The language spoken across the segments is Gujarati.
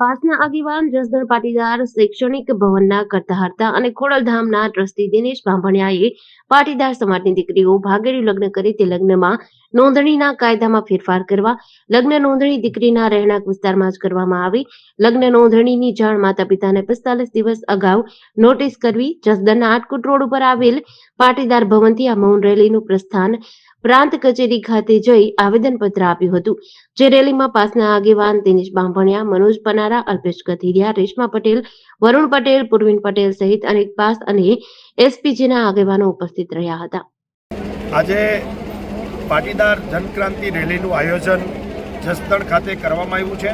પાસના આગેવાન જસદણ પાટીદાર શૈક્ષણિક ભવનના કરતા અને ખોડલધામના ટ્રસ્ટી દિનેશ બાંભણિયાએ પાટીદાર સમાજની દીકરીઓ ભાગેડુ લગ્ન કરે તે લગ્નમાં નોંધણીના કાયદામાં ફેરફાર કરવા, લગ્ન નોંધણી દીકરીના રહેણાંક વિસ્તારમાં જ કરવામાં આવી. લગ્ન નોંધણીની જાણ માતા પિતાને પિસ્તાલીસ દિવસ અગાઉ નોટિસ કરવી, જસદણના આટકુટ રોડ ઉપર આવેલ પાટીદાર ભવનથી આ મૌન રેલીનું પ્રસ્થાન પ્રાંત કચેરી ખાતે જઈ આવેદનપત્ર આપ્યું હતું. જે રેલીમાં પાસના આગેવાન દિનેશ બાંભણિયા, મનોજ પનારા અલ્પેશ કથિરિયા રેશમા પટેલ, વરુણ પટેલ, પૂર્વિન પટેલ સહિત અનેક પાસ અને એસપીજીના આગેવાનો ઉપસ્થિત રહ્યા હતા. આજે પાટીદાર જનક્રાંતિ રેલીનું આયોજન જસદણ ખાતે કરવામાં આવ્યું છે.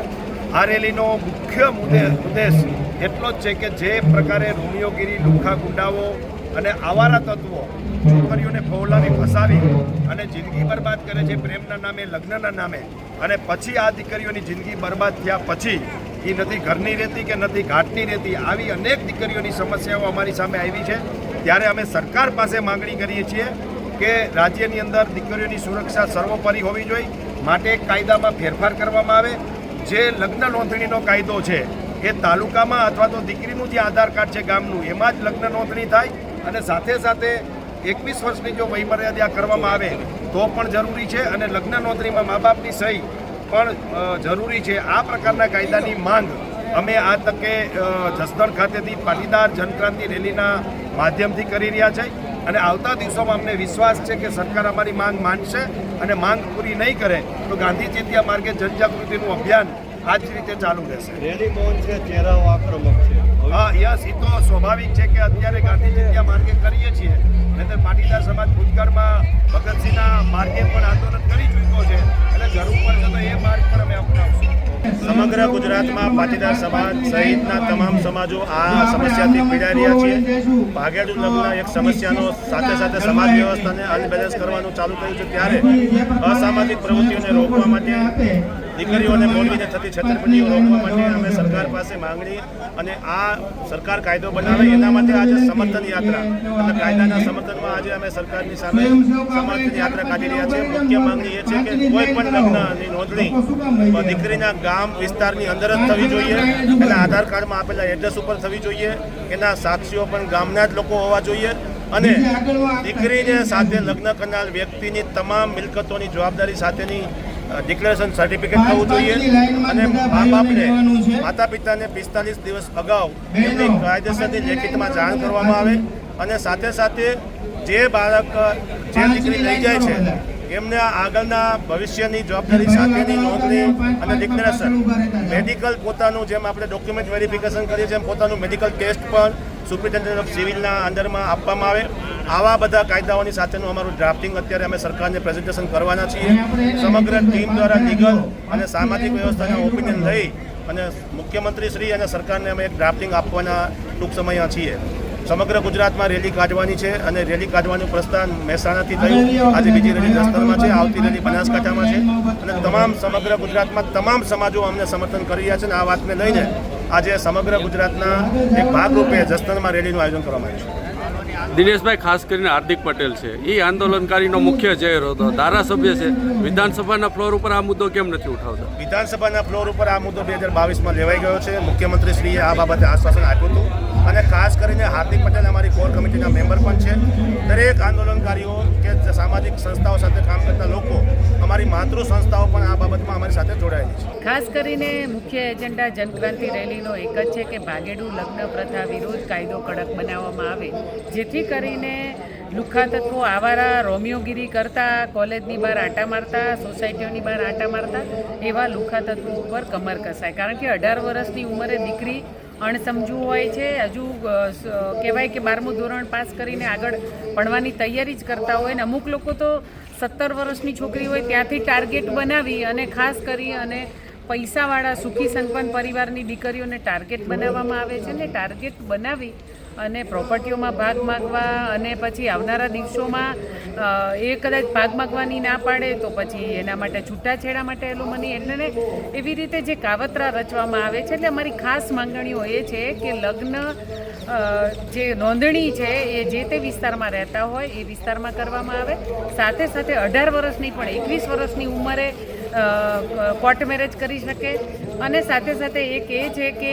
આ રેલીનો મુખ્ય ઉદ્દેશ એટલો જ છે કે જે પ્રકારે રોમિયોગીરી, લુખા ગુંડાઓ અને આવારા તત્વો છોકરીઓને ફોલાવી ફસાવી અને જિંદગી બરબાદ કરે છે પ્રેમના નામે, લગ્નના નામે અને પછી આ દીકરીઓની જિંદગી બરબાદ થયા પછી એ નથી, ઘરની રહેતી કે નથી, ઘાટની રહેતી આવી અનેક દીકરીઓની સમસ્યાઓ અમારી સામે આવી છે. ત્યારે અમે સરકાર પાસે માંગણી કરીએ છીએ કે રાજ્યની અંદર દીકરીઓની સુરક્ષા સર્વોપરી હોવી જોઈએ. માટે કાયદામાં ફેરફાર કરવામાં આવે. જે લગ્ન નોંધણીનો કાયદો છે, એ તાલુકામાં અથવા તો દીકરીનું જે આધાર કાર્ડ છે ગામનું, એમાં જ લગ્ન નોંધણી થાય અને સાથે સાથે એકવીસ વર્ષની જો વયમર્યાદા કરવામાં આવે, તો પણ જરૂરી છે. અને લગ્ન નોંધણીમાં મા બાપની સહી પણ જરૂરી છે આ પ્રકારના કાયદાની માંગ. અમે આ તકે જસદણ ખાતેથી પાટીદાર જનક્રાંતિ રેલીના માધ્યમથી કરી રહ્યા છે અને આવતા દિવસોમાં અમને વિશ્વાસ છે કે સરકાર અમારી માંગ માનશે અને માંગ પૂરી નહીં કરે તો ગાંધીજી ચેતિયા માર્ગે જનજાગૃતિનું અભિયાન આ જ રીતે ચાલુ રહેશે. રેલી મૌન છે? ચહેરાઓ આક્રમક છે. હા યસ એ તો સ્વાભાવિક છે કે અત્યારે ગાંધીજી ચેતિયા માર્ગે કરીએ છીએ. નહીંતર પાટીદાર સમાજ ભૂતકાળમાં ભગતસિંહના માર્ગે પણ આંદોલન કરી ચૂક્યો છે. સમગ્ર ગુજરાતમાં પાટીદાર સમાજ સહિતના તમામ સમાજો આ સમસ્યાથી પીડાઈ રહ્યા છે. ભાગેડુ લગ્ન એક સમસ્યાનો સાથે સાથે સમાજ વ્યવસ્થાને અનબેલેન્સ કરવાનું ચાલુ કર્યું છે ત્યારે અસામાજિક પ્રવૃત્તિઓને રોકવા માટે દીકરીઓને મોલવીને થતી છેતરપિંડીઓ રોકવા માટે અમે સરકાર પાસે માંગણી અને આ સરકાર કાયદો બનાવે એના માટે આજે સમર્થન યાત્રા અને કાયદાના સમર્થનમાં આજે અમે સરકારની સામે સમર્થન યાત્રા કાઢી રહ્યા છીએ. મુખ્ય માંગણી એ છે કે કોઈ પણ લગ્નની નોંધણી. દીકરીના ગામ વિસ્તારની અંદર જ થવી જોઈએ. એના આધાર કાર્ડમાં આપેલા એડ્રેસ ઉપર થવી જોઈએ. એના સાક્ષીઓ પણ ગામના જ લોકો હોવા જોઈએ. અને દીકરીને સાથે લગ્ન કરનાર વ્યક્તિની તમામ મિલકતોની જવાબદારી સાથેની ડિક્લેરેશન સર્ટિફિકેટ થવું જોઈએ. અને મા બાપને માતા પિતાને પિસ્તાલીસ દિવસ અગાઉ એમની કાયદેસરની લેખિતમાં જાણ કરવામાં આવે. અને સાથે સાથે જે બાળક જે દીકરી લઈ જાય છે એમને આગળના ભવિષ્યની જવાબદારી સાથેની નોંધણી અને ડિક્લેરેશન મેડિકલ પોતાનું જેમ આપણે ડોક્યુમેન્ટ વેરિફિકેશન કરીએ છીએ એમ પોતાનું મેડિકલ ટેસ્ટ પણ સુપ્રિન્ટેન્ડન્ટ ઓફ સિવિલના અંદરમાં આપવામાં આવે. આવા બધા કાયદાઓની સાથેનું અમારું ડ્રાફ્ટિંગ અત્યારે અમે સરકારને પ્રેઝન્ટેશન કરવાના છીએ. સમગ્ર ટીમ દ્વારા લીગલ અને સામાજિક વ્યવસ્થાના ઓપિનિયન લઈ અને મુખ્યમંત્રી શ્રી અને સરકારને અમે એક ડ્રાફ્ટિંગ આપવાના ટૂંક સમયમાં છીએ. સમગ્ર ગુજરાતમાં રેલી કાઢવાની છે અને રેલી કાઢવાનું પ્રસ્થાન મહેસાણાથી થયું આજે બીજી રેલી જસદણમાં છે આવતી રેલી બનાસકાંઠામાં છે. અને તમામ સમગ્ર ગુજરાતમાં તમામ સમાજો અમને સમર્થન કરી રહ્યા છે અને આ વાતને લઈને આજે સમગ્ર ગુજરાતના એક ભાગરૂપે જસદણમાં રેલીનું આયોજન કરવામાં આવ્યું છે. દિનેશભાઈ ખાસ કરીને હાર્દિક પટેલ છે. એ આંદોલનકારીનો મુખ્ય ચહેરો હતો ધારાસભ્ય છે. વિધાનસભાના ફ્લોર ઉપર આ મુદ્દો કેમ નથી ઉઠાવતો? વિધાનસભાના ફ્લોર ઉપર આ મુદ્દો બે હજાર બાવીસમાં લેવાઈ ગયો છે. મુખ્યમંત્રીશ્રીએ આ બાબતે આશ્વાસન આપ્યું હતું. અને ખાસ કરીને હાર્દિક પટેલ અમારી કોર કમિટીના મેમ્બર પણ છે. દરેક આંદોલનકારીઓ કે સામાજિક સંસ્થાઓ સાથે કામ કરતા લોકો અમારી માતૃ સંસ્થાઓ પણ આ બાબતમાં અમારી સાથે જોડાયેલી છે. ખાસ કરીને મુખ્ય એજન્ડા જનક્રાંતિ રેલીનો એક જ છે કે ભાગેડુ લગ્ન પ્રથા વિરુદ્ધ કાયદો કડક બનાવવામાં આવે, જેથી કરીને લુખ્ખા તત્વો આવારા રોમિયોગીરી કરતા, કોલેજની બહાર આટા મારતા, સોસાયટીઓની બહાર આટા મારતા એવા લુખ્ખા તત્વો ઉપર કમર કસાય. કારણ કે અઢાર વર્ષની ઉંમરે દીકરી અણસમજુ હોય છે, હજુ કહેવાય કે બારમું ધોરણ પાસ કરીને આગળ ભણવાની તૈયારી જ કરતા હોય ને અમુક લોકો તો સત્તર વર્ષની છોકરી હોય ત્યાંથી ટાર્ગેટ બનાવી અને ખાસ કરી અને પૈસાવાળા સુખી સંપન્ન પરિવારની દીકરીઓને ટાર્ગેટ બનાવવામાં આવે છે ને ટાર્ગેટ બનાવી અને પ્રોપર્ટીઓમાં ભાગ માગવા અને પછી આવનારા દિવસોમાં એ કદાચ ભાગ માગવાની ના પાડે તો પછી એના માટે છૂટાછેડા માટે એલુમની એટલે ને એવી રીતે જે કાવતરા રચવામાં આવે છે, એટલે અમારી ખાસ માંગણીઓ એ છે કે લગ્ન જે નોંધણી છે એ જે તે વિસ્તારમાં રહેતા હોય એ વિસ્તારમાં કરવામાં આવે. સાથે સાથે અઢાર વર્ષની પણ એકવીસ વર્ષની ઉંમરે કોર્ટ મેરેજ કરી શકે. અને સાથે સાથે એક એ છે કે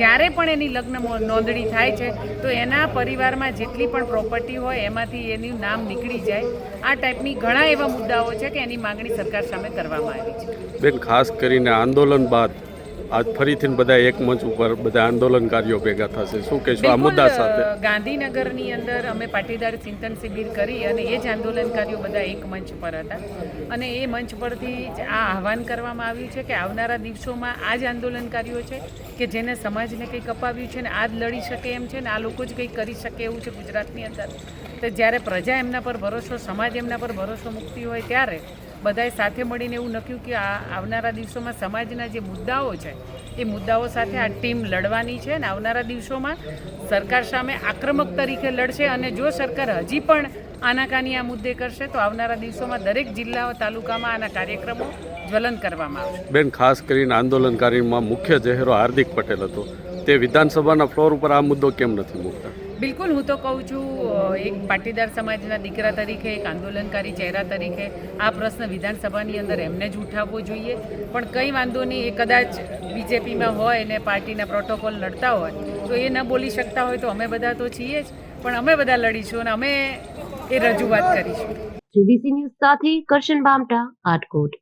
જ્યારે પણ એની લગ્ન નોંધણી થાય છે, તો એના પરિવારમાં જેટલી પણ પ્રોપર્ટી હોય, એમાંથી એનું નામ નીકળી જાય. આ ટાઈપની ઘણા એવા મુદ્દાઓ છે કે એની માંગણી સરકાર સામે કરવામાં આવી છે. બેન, ખાસ કરીને આંદોલન બાદ આજ ફરીથી બધા એક મંચ ઉપર બધા આંદોલનકારીઓ ભેગા થશે. શું કહેશો? આ મુદ્દા સાથે. ગાંધીનગરની અંદર અમે પાટીદાર ચિંતન શિબિર કરી અને એ જ આંદોલનકારીઓ બધા એક મંચ પર હતા. અને એ મંચ પરથી જ આ આહવાન કરવામાં આવ્યું છે કે આવનારા દિવસોમાં આ જ આંદોલનકારીઓ છે કે જેને સમાજને કંઈક અપાવ્યું છે ને આ જ લડી શકે એમ છે ને આ લોકો જ કંઈક કરી શકે એવું છે ગુજરાતની અંદર. તો જ્યારે પ્રજા એમના પર ભરોસો, સમાજ એમના પર ભરોસો મૂકતી હોય ત્યારે બધાએ સાથે મળીને એવું નક્યું કે આ આવનારા દિવસોમાં સમાજના જે મુદ્દાઓ છે, એ મુદ્દાઓ સાથે આ ટીમ લડવાની છે અને આવનારા દિવસોમાં સરકાર સામે આક્રમક તરીકે લડશે અને જો સરકાર હજી પણ આનાકાની આ મુદ્દે કરશે, તો આવનારા દિવસોમાં દરેક જિલ્લાઓ તાલુકામાં આના કાર્યક્રમો જ્વલન કરવામાં આવશે. બેન, ખાસ કરીને આંદોલનકારીમાં મુખ્ય ચહેરો હાર્દિક પટેલ હતો. તે વિધાનસભાના ફ્લોર ઉપર આ મુદ્દો કેમ નથી મૂકતા? બિલકુલ, હું તો કહું છું એક પાટીદાર સમાજના દીકરા તરીકે, એક આંદોલનકારી ચહેરા તરીકે આ પ્રશ્ન વિધાનસભાની અંદર એમને જ ઉઠાવવો જોઈએ. પણ કંઈ વાંધો નહીં, એ કદાચ બીજેપીમાં હોય ને પાર્ટીના પ્રોટોકોલ લડતા હોય, તો એ ન બોલી શકતા હોય તો અમે બધા તો છીએ જ. પણ અમે બધા લડીશું અને અમે એ રજૂઆત કરીશું. જીડીસી ન્યૂઝ સાથે કરશન બામટા, આટકોટ.